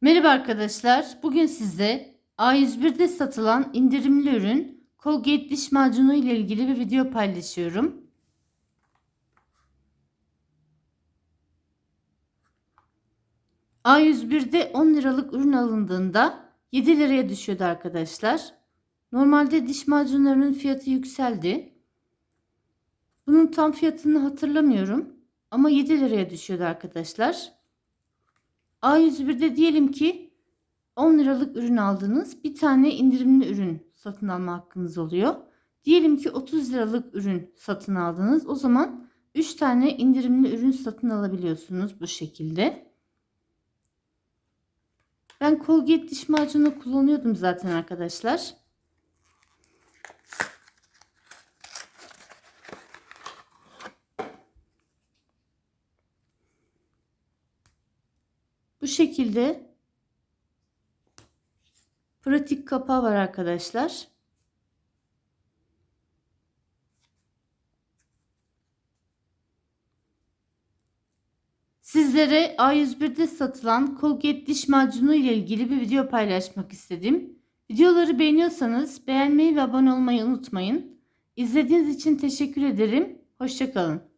Merhaba arkadaşlar. Bugün size A101'de satılan indirimli ürün Colgate diş macunu ile ilgili bir video paylaşıyorum. A101'de 10 liralık ürün alındığında 7 liraya düşüyordu arkadaşlar. Normalde diş macunlarının fiyatı yükseldi. Bunun tam fiyatını hatırlamıyorum ama 7 liraya düşüyordu arkadaşlar. A101'de diyelim ki 10 liralık ürün aldınız. Bir tane indirimli ürün satın alma hakkınız oluyor. Diyelim ki 30 liralık ürün satın aldınız. O zaman 3 tane indirimli ürün satın alabiliyorsunuz bu şekilde. Ben Colgate diş macunu kullanıyordum zaten arkadaşlar. Bu şekilde pratik kapağı var arkadaşlar. Sizlere A101'de satılan Colgate diş macunu ile ilgili bir video paylaşmak istedim. Videoları beğeniyorsanız beğenmeyi ve abone olmayı unutmayın. İzlediğiniz için teşekkür ederim. Hoşçakalın.